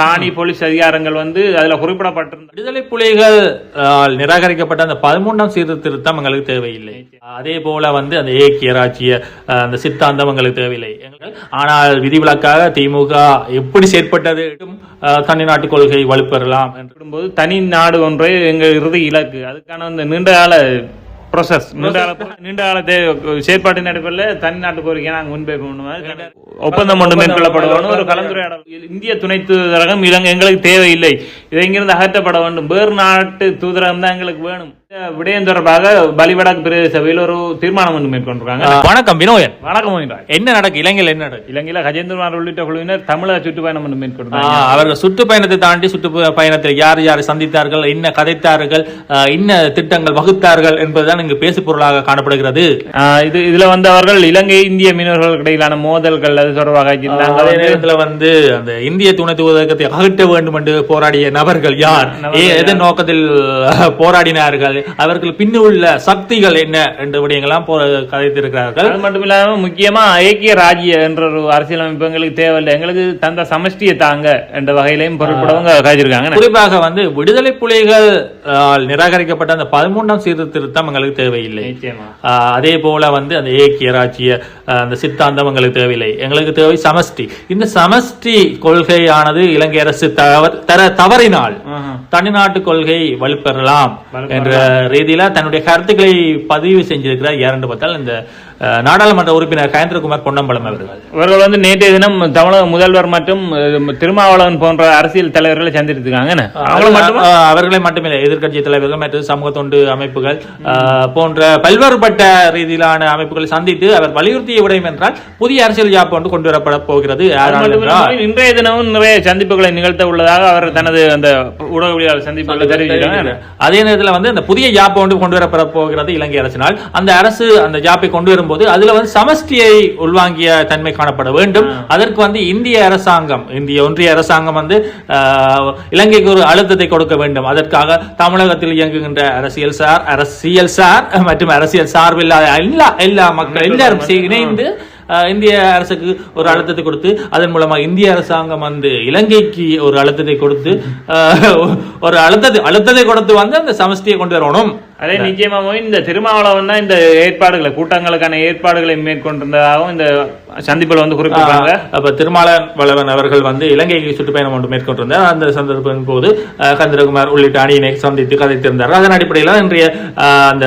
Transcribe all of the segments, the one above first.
காணி போலீஸ் அதிகாரங்கள் வந்து அதுல குறிப்பிடப்பட்டிருந்த விடுதலை புலிகள் நிராகரிக்கப்பட்ட அந்த பதிமூன்றாம் சீர்திருத்தம் எங்களுக்கு தேவையில்லை. அதே போல வந்து அந்த ஏக்கிய ராஜ்ய அந்த சித்தாந்தம் எங்களுக்கு தேவையில்லை. எங்கள் ஆனால் விதிவிலக்காக திமுக எப்படி செயற்பட்டது அஹ், தனிநாட்டு கொள்கை வலுப்பெறலாம் என்று போது தனி நாடு ஒன்றே எங்க இறுதி இலக்கு. அதுக்கான அந்த நீண்ட கால ப்ரோசஸ் நீண்ட கால நீண்ட கால தே- செயற்பாட்டின் அடிப்படையில் தனி நாட்டு கோரிக்கை நாங்கள் முன்பே பண்ணுவோம் ஒப்பந்தம் ஒன்று மேற்கொள்ளப்படுவோம் ஒரு கலந்துரையாடல். இந்திய துணை தூதரகம் இலங்கை எங்களுக்கு தேவையில்லை. இதை இங்கிருந்து அகற்றப்பட வேண்டும். வேறு நாட்டு தூதரகம் தான் எங்களுக்கு வேணும். விடயம் தொடர்பாக பலிவடக்கு பிரதேச சபையில் ஒரு தீர்மானம் ஒன்று மேற்கொண்டிருக்காங்க. வணக்கம் வினோயன். வணக்கம். என்ன நடக்கு? இலங்கையில் என்ன நடக்கு? இலங்கையில கஜேந்திரகுமார் உள்ளிட்ட குழுவினர் தமிழக சுற்றுப்பயணம் ஒன்று மேற்கொண்டாங்க. அவர்கள் சுற்றுப்பயணத்தை தாண்டி சுற்று பயணத்தில் யார் யார் சந்தித்தார்கள் என்ன கதைத்தார்கள் என்ன திட்டங்கள் வகுத்தார்கள் என்பதுதான் இங்கு பேசு பொருளாக காணப்படுகிறது. இது இதுல வந்து அவர்கள் இலங்கை இந்திய மீனவர்களுக்கு இடையிலான மோதல்கள் அது தொடர்பாக அதே நேரத்துல வந்து அந்த இந்திய துணை தூதரகத்தை அகற்ற வேண்டும் என்று போராடிய நபர்கள் யார்? எதன் நோக்கத்தில் அஹ், போராடினார்கள் அவர்கள் பின்னுள்ள சக்திகள் என்ன என்ற விடயங்கள்லாம் கதைத்திருக்கிறார்கள். அது மட்டும் இல்லாம முக்கியமா ஐக்கிய ராஜ்ய என்ற ஒரு அரசியலமைப்பு எங்களுக்கு தேவையில்லை. எங்களுக்கு தந்த சமஷ்டியை தாங்க என்ற வகையிலையும் பொருட்படவங்க காய்ச்சிருக்காங்க குறிப்பாக வந்து விடுதலை புலிகள் நிராகரிக்கப்பட்ட அந்த பதிமூன்றாம் சீர்திருத்தம் எங்களுக்கு தேவையில்லை. அதே போல வந்து அந்த ஏக்கிய ராஜ்ய அந்த சித்தாந்தம் எங்களுக்கு தேவையில்லை. எங்களுக்கு தேவை சமஷ்டி. இந்த சமஷ்டி கொள்கையானது இலங்கை அரசு தர தவறினால். தனிநாட்டு கொள்கை வலுப்பெறலாம். என்ற ரீதியில் தன்னுடைய கருத்துக்களை பதிவு செஞ்சிருக்கிறார். யாருன்னு பார்த்தால் இந்த நாடாளுமன்ற உறுப்பினர் கயந்திரகுமார் பொன்னம்பலம் அவர்கள். இவர்கள் வந்து நேற்றைய தினம் தமிழக முதல்வர் மற்றும் திருமாவளவன் போன்ற அரசியல் தலைவர்களை ஆஹ் அவர்களை மட்டுமில்லை. எதிர்க்கட்சி தலைவர்கள் மற்றும் சமூக தொண்டு அமைப்புகள் போன்ற பல்வேறுபட்ட ரீதியிலான அமைப்புகளை சந்தித்து அவர் வலியுறுத்திய விடயம் என்றால் புதிய அரசியல் யாப்பு ஒன்று கொண்டு வரப்பட போகிறது. இன்றைய தினமும் நிறைய சந்திப்புகளை நிகழ்த்த உள்ளதாக அவர் தனது அந்த ஊடகவியலாளர் சந்திப்புகளை தெரிவிக்கிறாங்க அதே நேரத்தில் வந்து அந்த புதிய ஜாப் ஒன்று கொண்டு வரப்பட போகிறது இலங்கை அரசினால். அந்த அரசு அந்த ஜாப்பை கொண்டு வரும்போது அதுல வந்து சமஷ்டியை உள்வாங்கிய தன்மை காணப்பட வேண்டும். அதற்கு வந்து இந்திய அரசாங்கம் இந்திய ஒன்றிய அரசாங்கம் வந்து இலங்கைக்கு ஒரு அழுத்தத்தை கொடுக்க வேண்டும். அதற்காக தமிழகத்தில் இயங்குகின்ற அரசியல் சார் அரசியல் சார் மற்றும் அரசியல் சார்பில்லாத எல்லா எல்லா மக்கள் எல்லாரும் இணைந்து இந்திய அரசுக்கு ஒரு அழுத்தத்தை கொடுத்து அதன் மூலமா இந்திய அரசாங்கம் வந்து இலங்கைக்கு ஒரு அழுத்தத்தை கொடுத்து ஒரு அழுத்தத்தை அழுத்தத்தை கொடுத்து வந்து அந்த சமஷ்டியை கொண்டு வரணும். அதே நிச்சயமாகவும் இந்த திருமாவளவன் தான் இந்த ஏற்பாடுகளை கூட்டங்களுக்கான ஏற்பாடுகளை மேற்கொண்டிருந்ததாகவும் இந்த சந்திப்பில் வந்து குறிப்பிட்டாங்க அப்ப திருமாலன் வளவன் அவர்கள் வந்து இலங்கைக்கு சுற்றுப்பயணம் ஒன்று மேற்கொண்டிருந்தார். அந்த சந்தர்ப்பத்தின் போது அஹ், கந்திரகுமார் உள்ளிட்ட அணியினை சந்தித்து கதைத்திருந்தார். அதன் அடிப்படையில் இன்றைய அந்த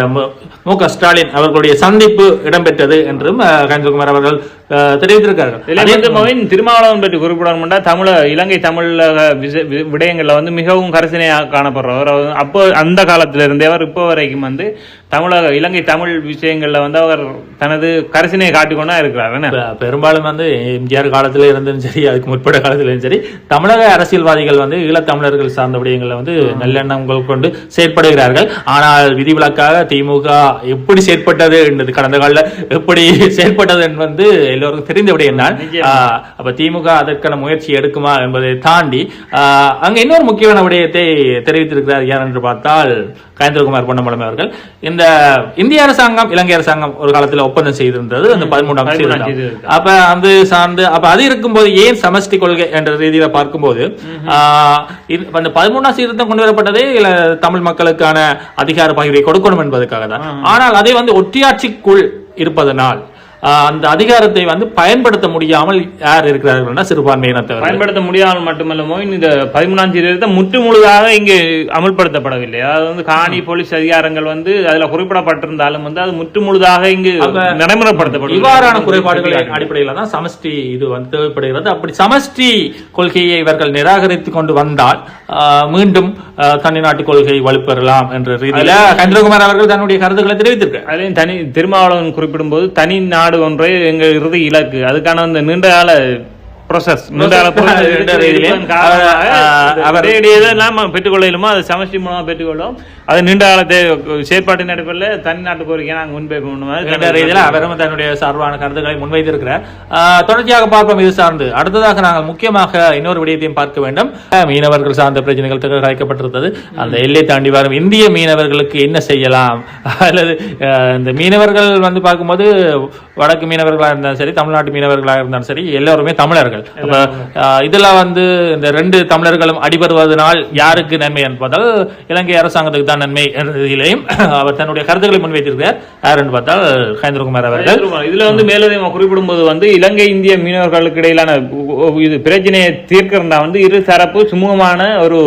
மு- க ஸ்டாலின் அவர்களுடைய சந்திப்பு இடம்பெற்றது என்றும் கஞ்சகுமார் அவர்கள் தெரிவித்திருக்கார்கள் திருமாவளவன் பற்றி குறிப்பிடணும்னா தமிழ இலங்கை தமிழக விடயங்கள்ல வந்து மிகவும் கரிசனையாக காணப்படுறவர். அப்போ அந்த காலத்துல இருந்தே அவர் இப்போ வரைக்கும் வந்து தமிழக இலங்கை தமிழ் விஷயங்கள்ல வந்து அவர் தனது கரிசனையை காட்டிக்கொண்டா இருக்கிறார். பெரும்பாலும் வந்து எம்ஜிஆர் காலத்துல இருந்தும் சரி அதுக்கு முற்பட்ட காலத்திலும் சரி தமிழக அரசியல்வாதிகள் வந்து ஈழத்தமிழர்கள் சார்ந்த விடயங்களை வந்து நல்லெண்ணங்கள் கொண்டு செயற்படுகிறார்கள். ஆனால் விதிவிலக்காக திமுக எப்படி செயற்பட்டது என்பது கடந்த காலில் எப்படி செயற்பட்டது என்பது வந்து எல்லோருக்கும் தெரிந்த தான் ஆஹ், அப்ப திமுக அதற்கான முயற்சி எடுக்குமா என்பதை தாண்டி அங்க இன்னொரு முக்கியமான விடயத்தை தெரிவித்திருக்கிறார் யார் என்று பார்த்தால் கயந்திரகுமார் பொன்னம்பலம் அவர்கள். இந்த இந்திய அரசாங்கம் இலங்கை அரசாங்கம் ஒரு காலத்தில் ஒப்பந்தம் செய்திருந்தது அந்த பதிமூன்றாம். அப்ப அது சார்ந்து அப்ப அது இருக்கும்போது ஏன் சமஷ்டி கொள்கை என்ற ரீதியில பார்க்கும்போது அந்த பதிமூணாம் சீர்திருத்தம் கொண்டு வரப்பட்டதே தமிழ் மக்களுக்கான அதிகார பகிர்வை கொடுக்கணும் என்பதற்காக தான். ஆனால் அதை வந்து ஒற்றியாட்சிக்குள் இருப்பதனால் அந்த அதிகாரத்தை வந்து பயன்படுத்த முடியாமல் யார் இருக்கிறார்கள்னா சிறுபான்மையினத்தவர்கள் பயன்படுத்த முடியாமல் மட்டுமல்ல மொயின் இந்த பதிமூணாம் சீர்திருத்தம் முற்று முழுதாக இங்கு அமல்படுத்தப்படவில்லை. அதாவது வந்து காணி போலீஸ் அதிகாரங்கள் வந்து அதுல குறிப்பிடப்பட்டிருந்தாலும் வந்து அது முற்று முழுதாக இங்கு நடைமுறைப்படுத்தப்படும் இவ்வாறான குறைபாடுகளின் அடிப்படையில் தான் சமஷ்டி இது வந்து தேவைப்படுகிறது. அப்படி சமஷ்டி கொள்கையை இவர்கள் நிராகரித்துக் கொண்டு வந்தால் மீண்டும் ஆஹ், தனிநாட்டு கொள்கை வலுப்பெறலாம் என்ற ரீதியில கந்திரகுமார் அவர்கள் தன்னுடைய கருத்துக்களை தெரிவித்திருக்கிறார். அதுலயும் தனி திருமாவளவன் குறிப்பிடும்போது தனி நாடு ஒன்றே எங்கள் இறுதி இலக்கு. அதுக்கான அந்த நீண்ட கால ப்ரோசஸ் நாம் பெற்றுக்கொள்ள இயலுமோ அதை சமஷ்டி மூலமா பெற்றுக்கொள்ளும். அது நீண்ட காலத்தை செயற்பாட்டின் அடிப்படையில் தனிநாட்டு கோரிக்கை நாங்கள் முன்வைப்போம் என்ற ரீதியில் அவரும் தன்னுடைய சார்பான கருத்துக்களை முன்வைத்திருக்கிறார். தொடர்ச்சியாக பார்ப்போம் இது சார்ந்து. அடுத்ததாக நாங்கள் முக்கியமாக இன்னொரு விடயத்தையும் பார்க்க வேண்டும். மீனவர்கள் சார்ந்த பிரச்சனைகள் கலைக்கப்பட்டிருந்தது அந்த எல்லை தாண்டி வரும் இந்திய மீனவர்களுக்கு என்ன செய்யலாம்? அல்லது இந்த மீனவர்கள் வந்து பார்க்கும்போது வடக்கு மீனவர்களாக இருந்தாலும் சரி தமிழ்நாட்டு மீனவர்களாக இருந்தாலும் சரி எல்லோருமே தமிழர்கள். ஆஹ் இதுல வந்து இந்த ரெண்டு தமிழர்களும் அடிபடுவதனால் யாருக்கு நன்மை என்பதால் இலங்கை அரசாங்கத்துக்கு தான் நன்மை என்ற ரீதியிலையும் அவர் தன்னுடைய கருத்துக்களை முன்வைத்திருக்கிறார். யார் என்று பார்த்தால் ஹேந்திரகுமார் அவர்கள். இதுல வந்து மேலதிகமா குறிப்பிடும் போது வந்து இலங்கை இந்திய மீனவர்களுக்கு இடையிலான இது பிரச்சனையை தீர்க்கிறதா வந்து இரு தரப்பு சுமூகமான ஒரு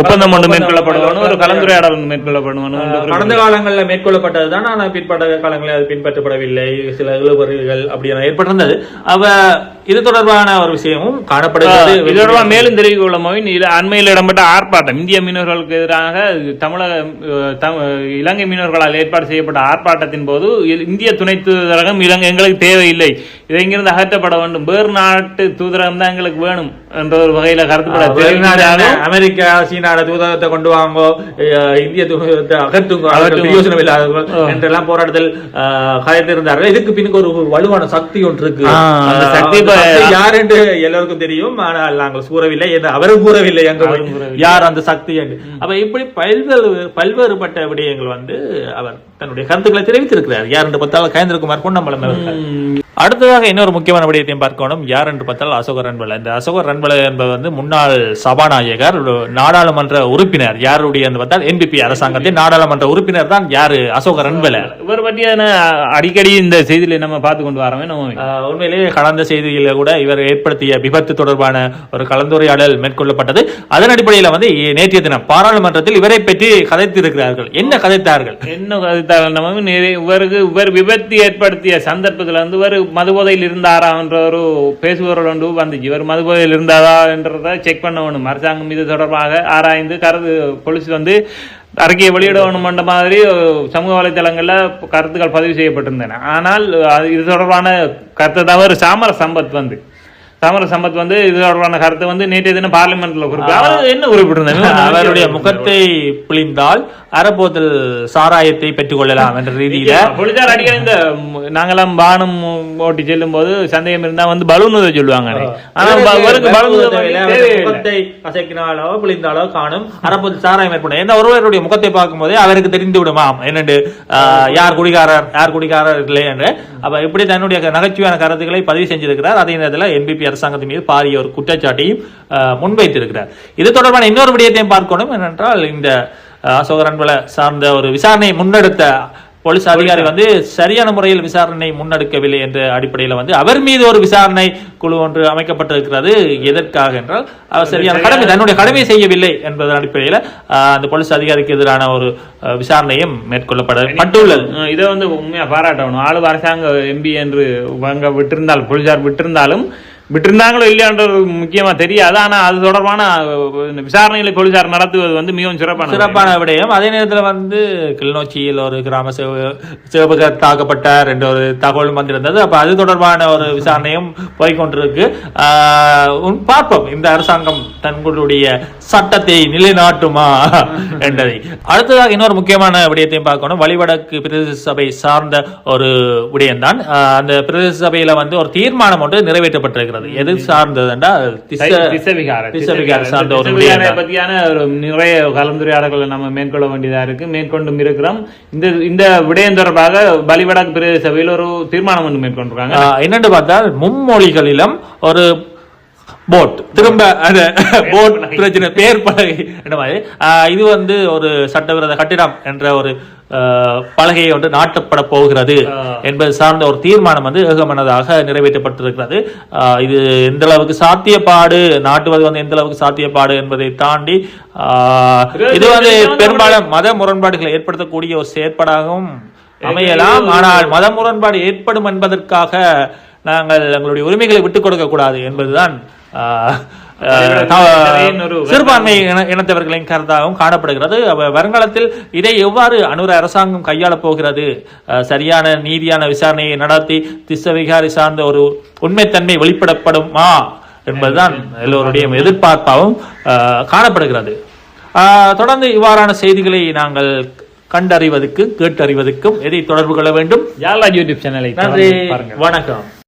ஒப்பந்தம் ஒன்று மேற்கொள்ளப்படுவணும் ஒரு கலந்துரையாடல் ஒன்று மேற்கொள்ளப்படுவணும் கடந்த காலங்களில் மேற்கொள்ளப்பட்டதுதான் ஆனால் பிற்பட்ட காலங்களில் அது பின்பற்றப்படவில்லை. சில இழுபறிகள் அப்படியான ஏற்பட்டிருந்தது. அவ இது தொடர்பான ஒரு விஷயமும் காணப்படுகிறது. இதோட மேலும் தெரிவிக்க கொள்ள மொயின் இது அண்மையில் இடம்பெற்ற ஆர்ப்பாட்டம். இந்திய மீனவர்களுக்கு எதிராக தமிழக இலங்கை மீனவர்களால் ஏற்பாடு செய்யப்பட்ட ஆர்ப்பாட்டத்தின் போது இந்திய துணை தூதரகம் இலங்கை எங்களுக்கு தேவையில்லை. இதை இங்கிருந்து அகற்றப்பட வேண்டும். வேறு நாட்டு தூதரகம் தான் எங்களுக்கு வேணும் என்ற ஒரு வகையில கருத்துப்பட அமெரிக்கா சீனாட தூதகத்தை கொண்டு வாங்கோ இந்திய தூதகத்தை அகற்றுங்க. பிரயோஜனம் இல்லாதவர்கள் என்றெல்லாம் போராட்டத்தில் அஹ், கதைத்திருந்தார்கள் இதுக்கு பின்னுக்கு ஒரு வலுவான சக்தி ஒன்று இருக்கு. யார் என்று எல்லோருக்கும் தெரியும். ஆனால் நாங்கள் கூறவில்லை அவரும் கூறவில்லை கூறவில்லை. யார் அந்த சக்தி என்று. அப்ப இப்படி பல்வேறு பல்வேறுபட்ட விடயங்கள் வந்து அவர் தன்னுடைய கருத்துக்களை தெரிவித்திருக்கிறார். யார் என்று பார்த்தால் கயந்திரகுமார் பொன்னம்பலம் அவர்கள். அடுத்ததாக இன்னொரு முக்கியமான விடயத்தையும் பார்க்கணும். யார் என்று பார்த்தால் அசோகர் ரன்பல இந்த அசோகர் ரன்பல என்பவர் வந்து முன்னாள் சபாநாயகர் நாடாளுமன்ற உறுப்பினர். யாருடைய என்று பார்த்தால் என்பிபி அரசாங்கத்தின் நாடாளுமன்ற உறுப்பினர் தான் யாரு? அசோகர் ரன்பல இவர் பற்றியான அடிக்கடி இந்த செய்தியில நம்ம பார்த்து கொண்டு வரவே நம்ம உண்மையிலேயே கடந்த செய்தியில கூட இவர் ஏற்படுத்திய விபத்து தொடர்பான ஒரு கலந்துரையாடல் மேற்கொள்ளப்பட்டது. அதன் அடிப்படையில் வந்து நேற்றைய தினம் பாராளுமன்றத்தில் இவரை பற்றி கதைத்திருக்கிறார்கள். என்ன கதைத்தார்கள்? என்ன கருத்தார்கள் நம்ம? இவருக்கு இவர் விபத்து ஏற்படுத்திய சந்தர்ப்பத்தில் வந்து இவர் மதுபோதையில் இருந்தாரா என்ற ஒரு பேசுபவர்கள் ஒன்று வந்துச்சு. இவர் மதுபோதையில் இருந்தாரா என்றதை செக் பண்ண வேணும் அரசாங்கம் இது தொடர்பாக ஆராய்ந்து கருது போலீஸ் வந்து அறிக்கையை வெளியிட என்ற மாதிரி சமூக வலைத்தளங்களில் கருத்துக்கள் பதிவு செய்யப்பட்டிருந்தன. ஆனால் அது இது தொடர்பான கருத்தை தவறு சாமர சம்பத் வந்து சாமர சம்பத் வந்து இது தொடர்பான கருத்தை வந்து நேற்றைய தினம் பார்லிமெண்ட்ல குறிப்பிட்டு அவர் என்ன குறிப்பிட்டிருந்தாங்க அவருடைய முகத்தை பிழிந்தால் அறப்போதல் சாராயத்தை பெற்றுக் கொள்ளலாம் என்ற ரீதியில. போலீசார் அடிக்கடி இந்த நாங்கெல்லாம் வானம் ஓட்டி செல்லும் போது சந்தேகம் இருந்தா வந்து பலூன் சொல்லுவாங்க முகத்தை அசைக்கினாலோ பிழிந்தாலோ காணும். அறப்போது சாராயம் ஏற்படும். எந்த ஒருவருடைய முகத்தை பார்க்கும்போதே அவருக்கு தெரிந்து விடுமாம் ஆஹ், யார் குடிகாரர்? யார் குடிகாரர் இல்லை என்று. அப்ப இப்படி தன்னுடைய நகைச்சுவையான கருத்துக்களை பதிவு செஞ்சிருக்கிறார். அதே நேரத்தில் என்பிபி அரசாங்கத்தின் மீது பாரிய ஒரு குற்றச்சாட்டையும் முன்வைத்திருக்கிறார். இது தொடர்பான இன்னொரு விடயத்தையும் பார்க்கணும். என்னென்றால் இந்த ஆஹ், அசோகர் அன்பல சார்ந்த ஒரு விசாரணையை முன்னெடுத்த போலீஸ் அதிகாரி வந்து சரியான முறையில் விசாரணை முன்னெடுக்கவில்லை என்ற அடிப்படையில் வந்து அவர் மீது ஒரு விசாரணை குழு ஒன்று அமைக்கப்பட்டிருக்கிறது. எதற்காக என்றால் அவர் சரியான கடமை தன்னுடைய கடமை செய்யவில்லை என்பதன் அடிப்படையில் அந்த போலீஸ் அதிகாரிக்கு எதிரான ஒரு விசாரணையும் மேற்கொள்ளப்படப்பட்டுள்ளது அஹ் இதை வந்து உண்மையா பாராட்டணும். ஆளு அரசாங்க எம்பி என்று அங்க விட்டிருந்தால் போலீசார் விட்டிருந்தாலும் விட்டிருந்தாங்களோ இல்லையான்றது முக்கியமா தெரியாது. ஆனா அது தொடர்பான விசாரணைகளை போலீசார் நடத்துவது வந்து மிகவும் சிறப்பான சிறப்பான விடயம். அதே நேரத்தில் வந்து கிளிநொச்சியில் ஒரு கிராம சேவ சேவகர் தாக்கப்பட்டார் என்ற ஒரு தகவலும் வந்திருந்தது. அப்ப அது தொடர்பான ஒரு விசாரணையும் போய்கொண்டிருக்கு. பார்ப்போம். இந்த அரசாங்கம் தங்களுடைய சட்டத்தை நிலைநாட்டுமா என்றதை அடுத்ததாக இன்னொரு முக்கியமான விடயத்தையும் பார்க்கணும். வழிவடக்கு பிரதேச சபை சார்ந்த ஒரு விடயம்தான். அந்த பிரதேச சபையில வந்து ஒரு தீர்மானம் ஒன்று நிறைவேற்றப்பட்டிருக்கிறது. எது சார்ந்ததுண்டா திச- திசவிகார திசவிகார சார்ந்த ஒரு. பத்தியான ஒரு நிறைய கலந்துரையாடல்களை நம்ம மேற்கொள்ள வேண்டியதா இருக்கு. மேற்கொண்டும் இருக்கிறோம். இந்த இந்த விடயம் தொடர்பாக பலிவடக்கு பிரதேச சபையில் ஒரு தீர்மானம் ஒன்று மேற்கொண்டிருக்காங்க. ஆஹ் என்னன்னு பார்த்தால் மும்மொழிகளிலும் ஒரு போட் திரும்ப அந்த போட் பிரச்சனை பேர் பலகை இது வந்து ஒரு சட்டவிரோத கட்டிடம் என்ற ஒரு பலகையை வந்து நாட்டப்பட போகிறது என்பது சார்ந்த ஒரு தீர்மானம் வந்து ஏகமனதாக நிறைவேற்றப்பட்டிருக்கிறது. இது எந்த அளவுக்கு சாத்தியப்பாடு? நாட்டுவது வந்து எந்த அளவுக்கு சாத்தியப்பாடு என்பதை தாண்டி ஆஹ், இது வந்து பெரும்பாலும் மத முரண்பாடுகளை ஏற்படுத்தக்கூடிய ஒரு செயற்பாடாகவும் அமையலாம். ஆனால் மத முரண்பாடு ஏற்படும் என்பதற்காக நாங்கள் எங்களுடைய உரிமைகளை விட்டுக் கொடுக்க கூடாது என்பதுதான் சிறுபான்மை இன- இனத்தவர்களின் கருத்தாகவும் காணப்படுகிறது. வருங்காலத்தில் இதை எவ்வாறு அனுர அரசாங்கம் கையாளப் போகிறது? சரியான நீதியான விசாரணையை நடத்தி திசவிகாரி சார்ந்த ஒரு உண்மைத்தன்மை வெளிப்படப்படுமா என்பதுதான் எல்லோருடைய எதிர்பார்ப்பாகவும் காணப்படுகிறது. ஆஹ், தொடர்ந்து இவ்வாறான செய்திகளை நாங்கள் கண்டறிவதற்கும் கேட்டறிவதற்கும் எதை தொடர்பு கொள்ள வேண்டும்? யூடியூப் சேனலை நன்றி. வணக்கம்.